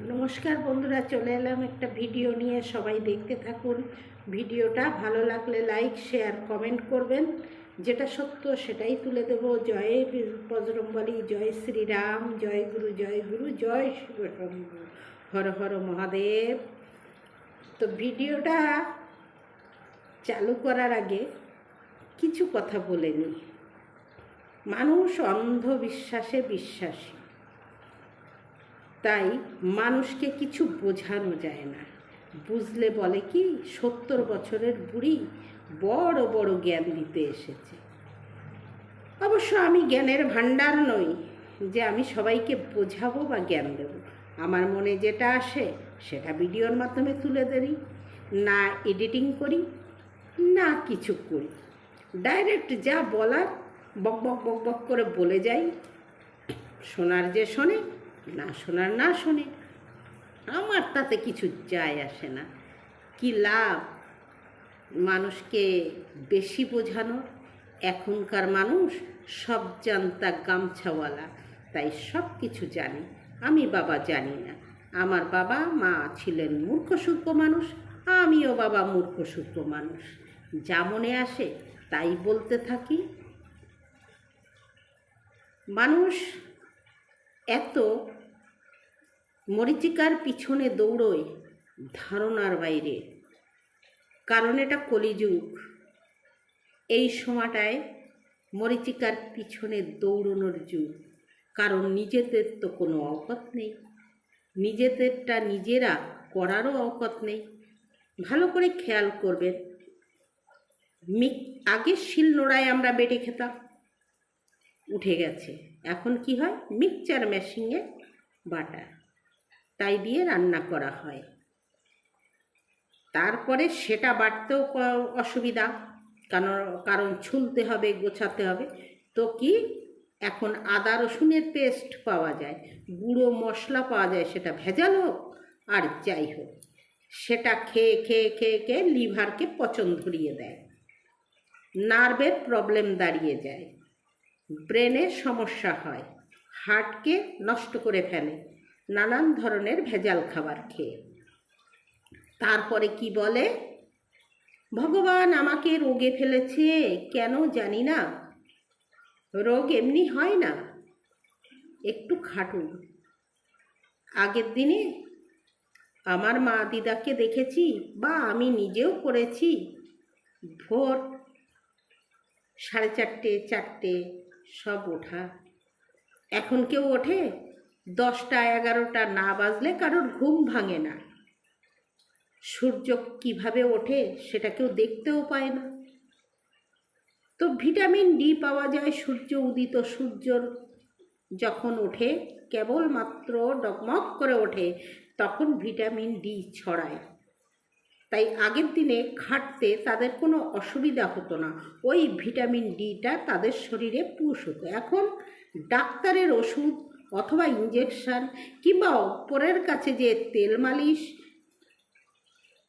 নমস্কার বন্ধুরা, চলে এলাম একটা ভিডিও নিয়ে। সবাই দেখতে থাকুন। ভিডিওটা ভালো লাগলে লাইক, শেয়ার, কমেন্ট করবেন। যেটা সত্য সেটাই তুলে দেবো। জয় বজরংবলী, জয় শ্রীরাম, জয় গুরু জয় গুরু, জয় হর হর মহাদেব। তো ভিডিওটা চালু করার আগে কিছু কথা বলে নিই। মানুষ অন্ধবিশ্বাসে বিশ্বাসী। তাই মানুষকে কিছু বোঝানো যায় না। বুঝলে বলে কি, সত্তর বছরের বুড়ি বড় বড় জ্ঞান দিতে এসেছে। অবশ্য আমি জ্ঞানের ভাণ্ডার নই, যে আমি সবাইকে বোঝাবো বা জ্ঞান দেব। আমার মনে যেটা আসে, সেটা ভিডিওর মাধ্যমে তুলে ধরি, না এডিটিং করি, না কিছু করি। ডাইরেক্ট যা বলার বক বক বক বক করে বলে যাই। শোনার যে শোনে না শোনার, না শোনে। আমার তাতে কিছু যায় আসে না। কি লাভ? মানুষকে বেশি বোঝানো, এখনকার মানুষ সব জানতা গামছাওয়ালা, তাই সব কিছু জানে। আমি বাবা জানি না। আমার বাবা মা ছিলেন মূর্খসূত্র মানুষ, আমিও বাবা মূর্খসূত্র মানুষ। যা মনে আসে তাই বলতে থাকি। মানুষ এত মরিচিকার পিছনে দৌড়োয় ধারণার বাইরে। কারণ এটা কলিযুগ। এই সময়টায় মরিচিকার পিছনে দৌড়নোর যুগ। কারণ নিজেদের তো কোনো অকত নেই। নিজেদেরটা নিজেরা করারও অকত নেই। ভালো করে খেয়াল করবেন। আগে শিল নোড়ায় আমরা বেটে খেতাম। উঠে গেছে। এখন কি হয়? মিক্সচার মেশিনে বাটা তাই দিয়ে রান্না করা হয়। তারপরে সেটা বাটতেও অসুবিধা। কারণ কারণ ছুলতে হবে, গোছাতে হবে। তো কি? এখন আদা রসুনের পেস্ট পাওয়া যায়। গুঁড়ো মশলা পাওয়া যায়, সেটা ভেজাল হোক আর যাই হোক। সেটা খেয়ে খেয়ে খেয়ে খেয়ে লিভারকে পচন ধরিয়ে দেয়। নার্ভের প্রবলেম দাঁড়িয়ে যায়। ব্রেনের সমস্যা হয়, হার্টকে নষ্ট করে ফেলে, নানান ধরনের ভেজাল খাবার খেয়ে। তারপরে কি বলে? ভগবান আমাকে রোগে ফেলেছে, কেন জানি না। রোগ এমনি হয় না। একটু খাটুন। আগের দিনে আমার মা দিদাকে দেখেছি বা আমি নিজেও করেছি। ভোর সাড়ে চারটে চারটে সব ওঠা। এখন কেউ ওঠে? দশটা, এগারোটা না বাজলে কারোর ঘুম ভাঙে না। সূর্য কীভাবে ওঠে সেটা কেউ দেখতেও পায় না। তো ভিটামিন ডি পাওয়া যায় সূর্য উদিত সূর্যর। যখন ওঠে, কেবলমাত্র ডকমক করে ওঠে, তখন ভিটামিন ডি ছড়ায়। তাই আগের দিনে খাটতে তাদের কোনো অসুবিধা হতো না। ওই ভিটামিন ডিটা তাদের শরীরে পুষ হতো এখন ডাক্তারের ওষুধ অথবা ইঞ্জেকশান কিংবা অপরের কাছে যে তেল মালিশ,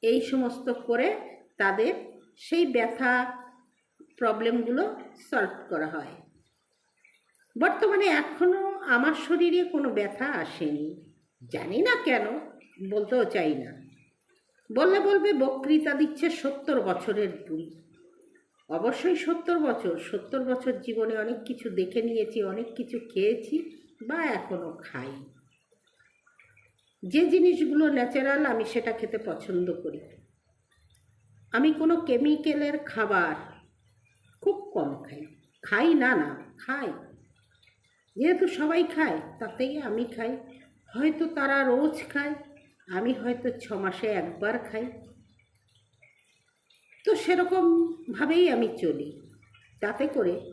এই সমস্ত করে তাদের সেই ব্যথা প্রবলেমগুলো সলভ করা হয়। বর্তমানে এখনও আমার শরীরে কোনো ব্যথা আসেনি। জানি না কেন, বলতেও চাই না। বললে বলবে, বক্তৃতা দিচ্ছে সত্তর বছরের বুড়ি। অবশ্যই সত্তর বছর সত্তর বছর জীবনে অনেক কিছু দেখে নিয়েছি, অনেক কিছু খেয়েছি বা এখনও খাই। যে জিনিসগুলো ন্যাচারাল আমি সেটা খেতে পছন্দ করি। আমি কোনো কেমিক্যালের খাবার খুব কম খাই। খাই না না, খাই। যেহেতু সবাই খায়, তাতেই আমি খাই। হয়তো তারা রোজ খায়। আমি হয়তো ছ মাসে একবার খাই। তো সেরকমভাবেই আমি চলি। তাতে করে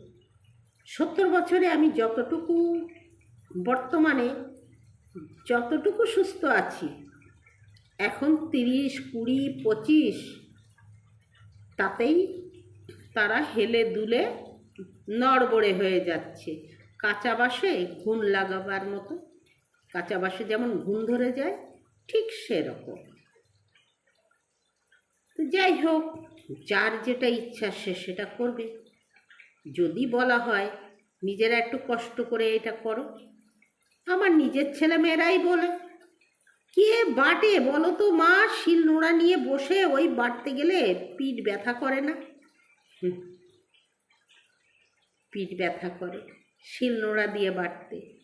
সত্তর বছরে আমি যতটুকু বর্তমানে যতটুকু সুস্থ আছি, এখন তিরিশ, কুড়ি, পঁচিশ, তাতেই তারা হেলে দুলে নড়বড়ে হয়ে যাচ্ছে। কাঁচা বাসে লাগাবার মতো। কাঁচা বাসে যেমন ঘুণ ধরে যায় ঠিক সেরকম। তো যাই হোক, যার যেটা ইচ্ছা সে সেটা করবে। যদি বলা হয়, নিজেরা একটু কষ্ট করে এটা করো। আমার নিজের ছেলে মেয়েরাই বলে, কে বাটে? বলো তো মা, শিল নোড়া নিয়ে বসে ওই বাটতে গেলে পিঠ ব্যথা করে না। পিঠ ব্যথা করে, শিল নোড়া দিয়ে বাটতে।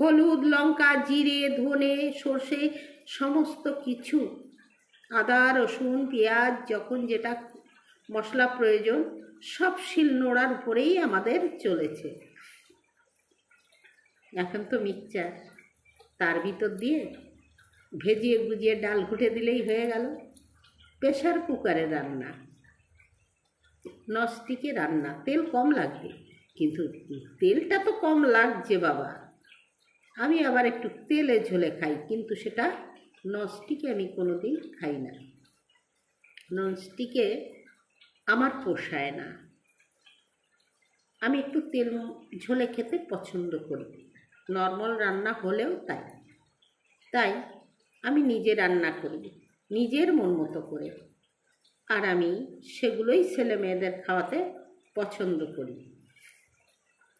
হলুদ, লঙ্কা, জিরে, ধনে, সর্ষে সমস্ত কিছু, আদা, রসুন, পেঁয়াজ, যখন যেটা মশলা প্রয়োজন, সব শিল নোড়ার উপরেই আমাদের চলেছে। এখন তো মিক্সচার, তার ভিতর দিয়ে ভেজিয়ে গুজিয়ে ডাল ঘুটে দিলেই হয়ে গেল। প্রেশার কুকারে রান্না নস্টিকে রান্না, তেল কম লাগবে, কিন্তু তেলটা তো কম লাগছে বাবা। আমি আবার একটু তেলে ঝোলে খাই, কিন্তু সেটা ননস্টিকে আমি কোনো দিন খাই না। ননস্টিকে আমার পোষায় না। আমি একটু তেল ঝোলে খেতে পছন্দ করি। নর্মাল রান্না হলেও তাই। তাই আমি নিজে রান্না করি, নিজের মন মতো করে। আর আমি সেগুলোই ছেলে মেয়েদের খাওয়াতে পছন্দ করি।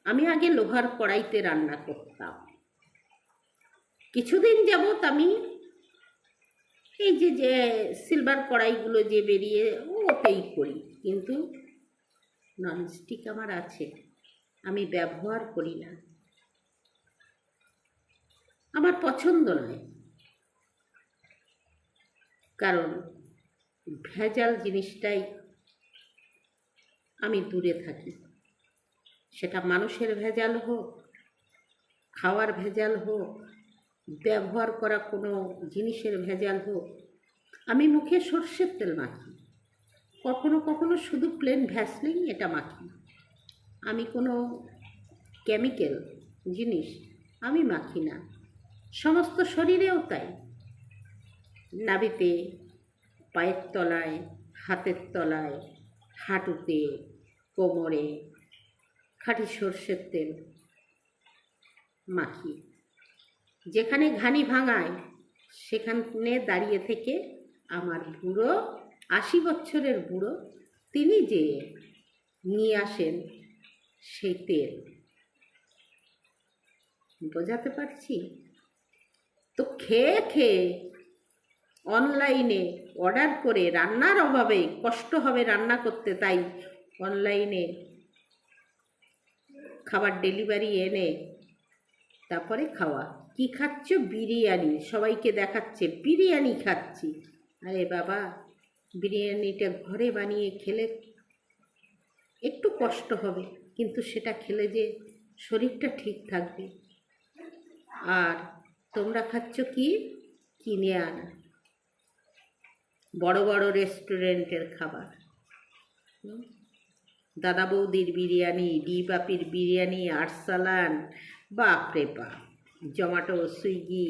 আমি আগে লোহার কড়াইতে রান্না করতাম। কিছুদিন যাবৎ আমি এই যে যে সিলভার কড়াইগুলো যে বেরিয়ে, ওতেই করি। কিন্তু ননস্টিক আমার আছে। আমি ব্যবহার করি না। আমার পছন্দ নয়। কারণ ভেজাল জিনিসটাই আমি দূরে থাকি। সেটা মানুষের ভেজাল হোক, খাওয়ার ভেজাল হোক ব্যবহার করা কোনো জিনিসের ভেজাল হোক, আমি মুখে সর্ষের তেল মাখি। কখনো কখনো শুধু প্লেন ভ্যাসলিন এটা মাখি। আমি কোনো কেমিক্যাল জিনিস আমি মাখি না। সমস্ত শরীরেও তাই। নাবিতে পায়ের তলায়, হাতের তলায়, হাঁটুতে, কোমরে, খাঁটি সর্ষের তেল মাখি। যেখানে ঘানি ভাঙায়, সেখানে দাঁড়িয়ে থেকে আমার বুড়ো, আশি বছরের বুড়ো, তিনি যে নিয়ে আসেন সেই তেল। বোঝাতে পারছি? তো খেয়ে খেয়ে অনলাইনে অর্ডার করে রান্নার অভাবে কষ্ট হবে রান্না করতে, তাই অনলাইনে খাবার ডেলিভারি এনে তারপরে খাওয়া। কি খাচ্ছ? বিরিয়ানি। সবাইকে দেখাচ্ছে, বিরিয়ানি খাচ্ছি। আরে বাবা, বিরিয়ানিটা ঘরে বানিয়ে খেলে একটু কষ্ট হবে, কিন্তু সেটা খেলে যে শরীরটা ঠিক থাকবে। আর তোমরা খাচ্ছ কি? কিনে আনা বড় বড় রেস্টুরেন্টের খাবার। দাদা বৌদির বিরিয়ানি ডি বাপির বিরিয়ানি, আরসালান বাপরে বাপ, জোম্যাটো, সুইগি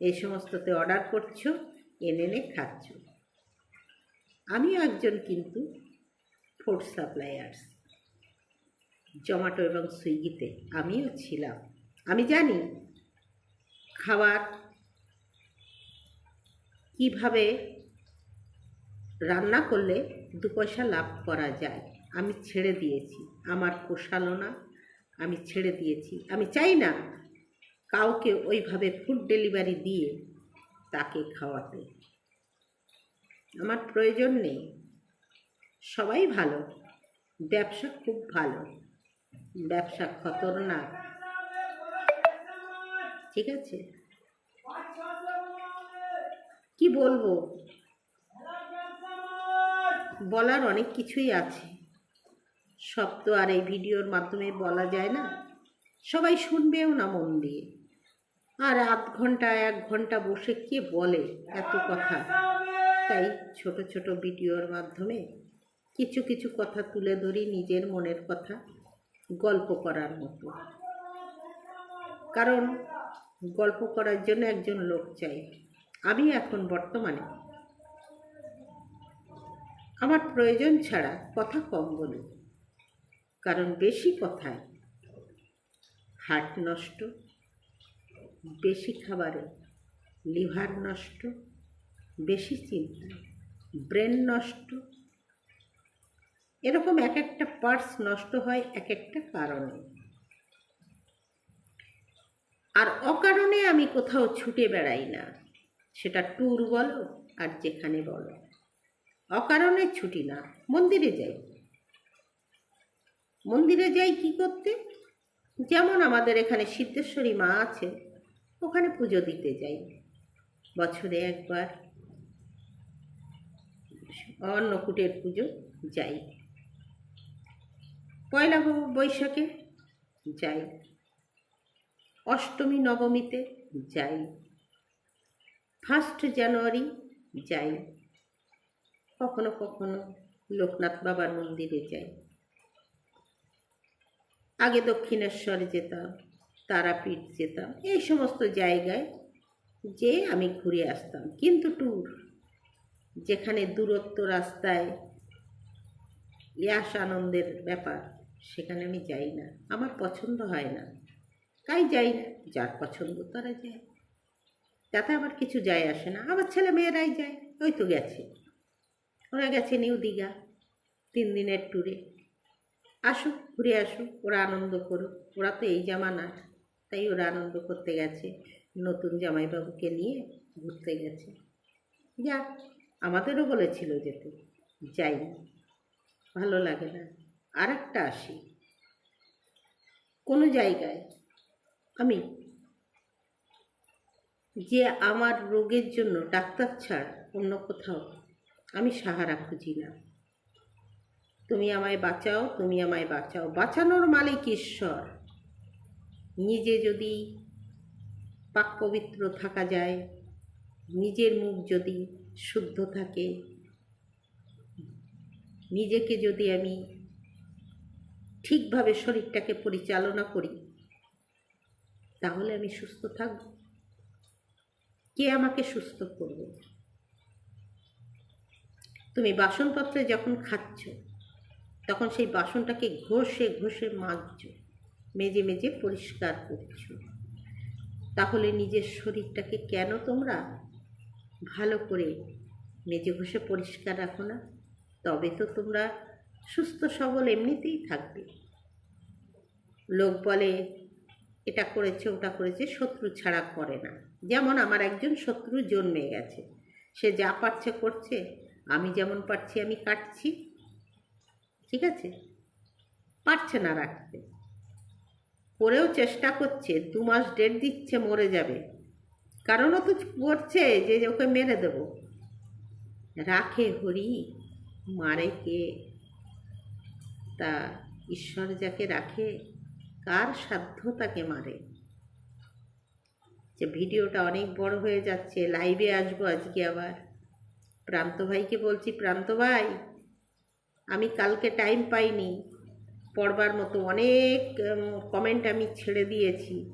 এই সমস্ততে অর্ডার করছ, এনে এনে খাচ্ছ। আমি একজন কিন্তু ফুড সাপ্লায়ার্স জোম্যাটো এবং সুইগিতে আমিও ছিলাম। আমি জানি খাবার কীভাবে রান্না করলে দু পয়সা লাভ করা যায়। আমি ছেড়ে দিয়েছি। আমার পোষালো না। আমি ছেড়ে দিয়েছি। আমি চাই না কাউকে ওইভাবে ফুড ডেলিভারি দিয়ে তাকে খাওয়াতে। আমার প্রয়োজন নেই। সবাই ভালো। ব্যবসা খুব ভালো। ব্যবসা খতরনাক। ঠিক আছে? কি বলব? বলার অনেক কিছুই আছে। সব তো আর এই ভিডিওর মাধ্যমে বলা যায় না। সবাই শুনবেও না মন দিয়ে। আর আধ ঘণ্টা, এক ঘণ্টা বসে কে বলে এত কথা? তাই ছোট ছোট ভিডিওর মাধ্যমে কিছু কিছু কথা তুলে ধরি নিজের মনের কথা, গল্প করার মতো। কারণ গল্প করার জন্য একজন লোক চাই। আমি এখন বর্তমানে। আমার প্রয়োজন ছাড়া কথা কম বলি। কারণ বেশি কথায় হার্ট নষ্ট, বেশি খাবারে লিভার নষ্ট, বেশি চিন্তা ব্রেন নষ্ট। এরকম এক একটা পার্টস নষ্ট হয় এক একটা কারণে। আর অকারণে আমি কোথাও ছুটে বেড়াই না, সেটা ট্যুর বলো আর যেখানে বলো। অকারণে ছুটি না, মন্দিরে যাই। মন্দিরে যাই কি করতে? যেমন আমাদের এখানে সিদ্ধেশ্বরী মা আছে, ওখানে পুজো দিতে যাই। বছরে একবার অন্নকূটের পুজো যাই। পয়লা বৈশাখে যাই। অষ্টমী, নবমীতে যাই। ফার্স্ট জানুয়ারি যাই। কখনো কখনো লোকনাথ বাবার মন্দিরে যাই। আগে দক্ষিণেশ্বর যেতাম, তারাপীঠ যেতাম, এই সমস্ত জায়গায় যে আমি ঘুরে আসতাম। কিন্তু ট্যুর যেখানে দূরত্ব রাস্তায় ইয়াস আনন্দের ব্যাপার, সেখানে আমি যাই না। আমার পছন্দ হয় না। তাই যাই না, যার পছন্দ তারা যায়। তাতে আবার কিছু যায় আসে না। আমার ছেলে মেয়েরাই যায়, ওই তো গেছে। ওরা গেছে নিউ দীঘা, তিন দিনের ট্যুরে আসুক ঘুরে আসুক ওরা আনন্দ করুক। ওরা তো এই জামানার তাই ওরা আনন্দ করতে গেছে। নতুন জামাইবাবুকে নিয়ে ঘুরতে গেছে। যাক আমাদেরও বলেছিল যেতে। যাইনি ভালো লাগে না। আর একটা আসি। কোনো জায়গায় আমি যে আমার রোগের জন্য ডাক্তার ছাড় অন্য কোথাও আমি সাহারা খুঁজি না। তুমি আমায় বাঁচাও, তুমি আমায় বাঁচাও। বাঁচানোর মালিক ঈশ্বর। নিজে যদি পাক পবিত্র থাকা যায়, নিজের মুখ যদি শুদ্ধ থাকে, নিজেকে যদি আমি ঠিকভাবে শরীরটাকে পরিচালনা করি, তাহলে আমি সুস্থ থাকব। কে আমাকে সুস্থ করবে? তুমি বাসনপত্রে যখন খাচ্ছ তখন সেই বাসনটাকে ঘষে ঘষে মাজছ। মেজে মেজে পরিষ্কার করছ। তাহলে নিজের শরীরটাকে কেন তোমরা ভালো করে মেজে ঘষে পরিষ্কার রাখো না? তবে তো তোমরা সুস্থ, সবল এমনিতেই থাকবে। লোক বলে, এটা করেছে, ওটা করেছে, শত্রু ছাড়া করে না। যেমন আমার একজন শত্রু জন্মে গেছে। সে যা পারছে করছে, আমি যেমন পারছি, আমি কাটছি। ঠিক আছে? পারছে না রাখতে। করেও চেষ্টা করছে, দু মাস ডেট দিচ্ছে, মরে যাবে। কারণ ও তো করছে যে ওকে মেরে দেব। রাখে হরি, মারে কে? তা ঈশ্বর যাকে রাখে, কার সাধ্য তাকে মারে? যে ভিডিওটা অনেক বড় হয়ে যাচ্ছে, লাইভে আসব আজকে আবার। প্রান্ত ভাইকে বলছি, প্রান্ত ভাই। আমি কালকে টাইম পাইনি। পড়বার মতো অনেক কমেন্ট আমি ছেড়ে দিয়েছি।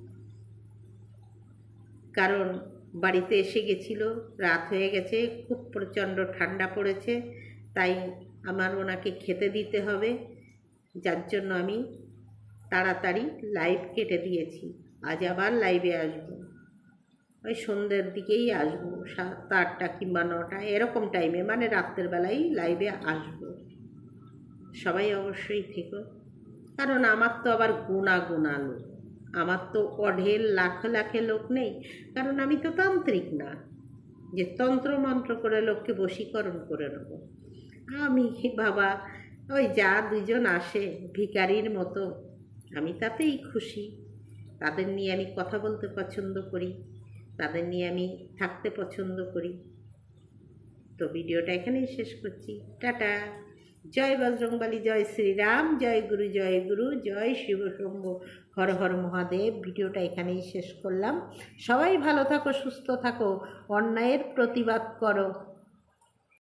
কারণ বাড়িতে এসে গেছিল, রাত হয়ে গেছে, খুব প্রচণ্ড ঠান্ডা পড়েছে, তাই আমার ওনাকে খেতে দিতে হবে। যার জন্য আমি তাড়াতাড়ি লাইভ কেটে দিয়েছি। আজ আবার লাইভে আসব। ওই সন্ধ্যের দিকেই আসব, সাত আটটা কিংবা নটা, এরকম টাইমে মানে রাত্রের বেলায় লাইভে আসব। সবাই অবশ্যই থেকো। কারণ আমার তো আবার গুণা গুণা লোক আমার তো অঢেল লাখ লাখে লোক নেই। কারণ আমি তো তান্ত্রিক না। যে তন্ত্র মন্ত্র করে লোককে বশীকরণ করে নেব। আমি বাবা, ওই যা দুজন আসে ভিকারির মতো, আমি তাতেই খুশি। তাদের নিয়ে আমি কথা বলতে পছন্দ করি। তাদের নিয়ে আমি থাকতে পছন্দ করি। তো ভিডিওটা এখানেই শেষ করছি। টাটা। জয় বজরংবলী, জয় শ্রীরাম, জয় গুরু জয় গুরু, জয় শিব শম্ভু, হর হর মহাদেব। ভিডিওটা এখানেই শেষ করলাম। সবাই ভালো থাকো, সুস্থ থাকো। অন্যায়ের প্রতিবাদ করো।